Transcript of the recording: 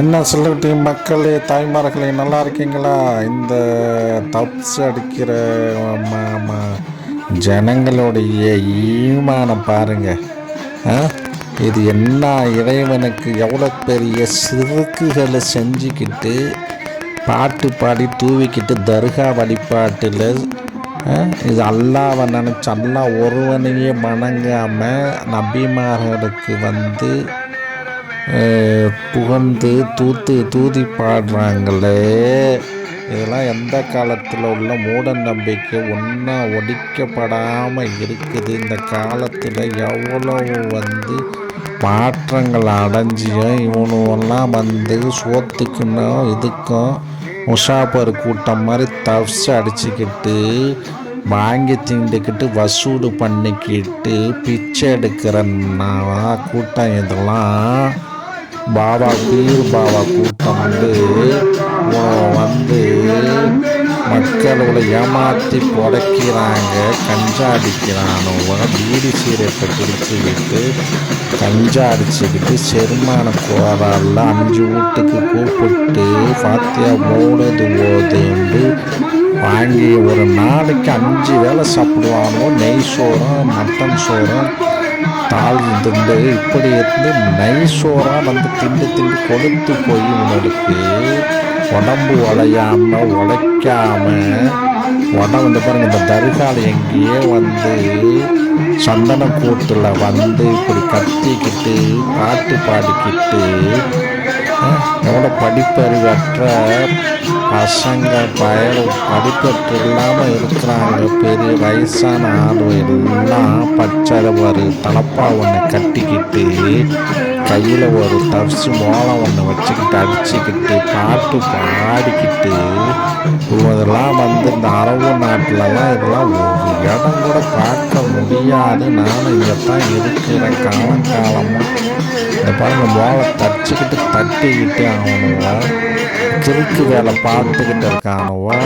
என்ன செல்லுட்டி மக்களே தாய்மார்களே நல்லா இருக்கீங்களா? இந்த தப்ஸ் அடிக்கிற ஜனங்களுடைய ஈமானம் பாருங்க. இது என்ன? இறைவனுக்கு எவ்வளோ பெரிய சிறுக்குகளை செஞ்சுக்கிட்டு பாட்டு பாடி தூவிக்கிட்டு தர்கா வழிபாட்டில் இது அல்லாவை நினச்சி அல்லா ஒருவனையே வணங்காமல் நபிமார்களுக்கு வந்து புகழ்ந்து தூத்து தூதி பாடுறாங்களே. இதெல்லாம் எந்த காலத்தில் உள்ள மூட நம்பிக்கை? ஒன்றா ஒழிக்கப்படாமல் இருக்குது. இந்த காலத்தில் எவ்வளவு வந்து மாற்றங்கள் அடைஞ்சியும் இவனுவெல்லாம் வந்து சோத்துக்குன்னும் இதுக்கும் முஷாபர் கூட்டம் மாதிரி தப்ஸ் அடிச்சுக்கிட்டு வாங்கி திண்டுக்கிட்டு வசூடு பண்ணிக்கிட்டு பிச்சை எடுக்கிறன்னா கூட்டம் இதெல்லாம் பாபா பீர் பாபா கூட்டம் வந்து வந்து மக்களை ஏமாற்றி புடைக்கிறாங்க கஞ்சா அடிக்கிறானுவ பீடி சீரட்டை குடிச்சுக்கிட்டு கஞ்சா அடிச்சுக்கிட்டு செருமான கோராலில் அஞ்சு வீட்டுக்கு கூப்பிட்டு பாத்தியா மூணது போதுண்டு வாங்கி ஒரு நாளைக்கு அஞ்சு வேளை சாப்பிடுவானோ நெய் சோறும் மட்டன் சோறும் தாள் இப்படி இருந்து நைசோராக வந்து திண்டு திண்டு கொடுத்து போய் இவனுக்கு உடம்பு உழையாமல் உழைக்காமல் உடம்பு இந்த பாருங்க இந்த தர்கால எங்கேயே வந்து சந்தன கூட்டில் வந்து இப்படி கத்திக்கிட்டு பாட்டு பாடிக்கிட்டு அஹ், படிப்பறிவற்ற பசங்க பயல் படிப்பற்று இல்லாமல் இருக்கிறாங்க பெரிய வயசான ஆளு எல்லாம் பச்சை ஒரு தலப்பா ஒன்று கட்டிக்கிட்டு கையில் ஒரு தரிசு மோளம் ஒன்று வச்சுக்கிட்டு அடிச்சுக்கிட்டு பாட்டு பாடிக்கிட்டு இதெல்லாம் வந்து இந்த அரபு நாட்டிலலாம் இதெல்லாம் ஒரு இடம் கூட பார்க்க முடியாது நானும் இங்கே தான் இருக்கிறேன் காலங்காலமாக இந்த பாருங்க மோளை தச்சுக்கிட்டு தட்டிக்கிட்டு அவனுவா கிறுக்கு வேலை பார்த்துக்கிட்டு இருக்கானுவா.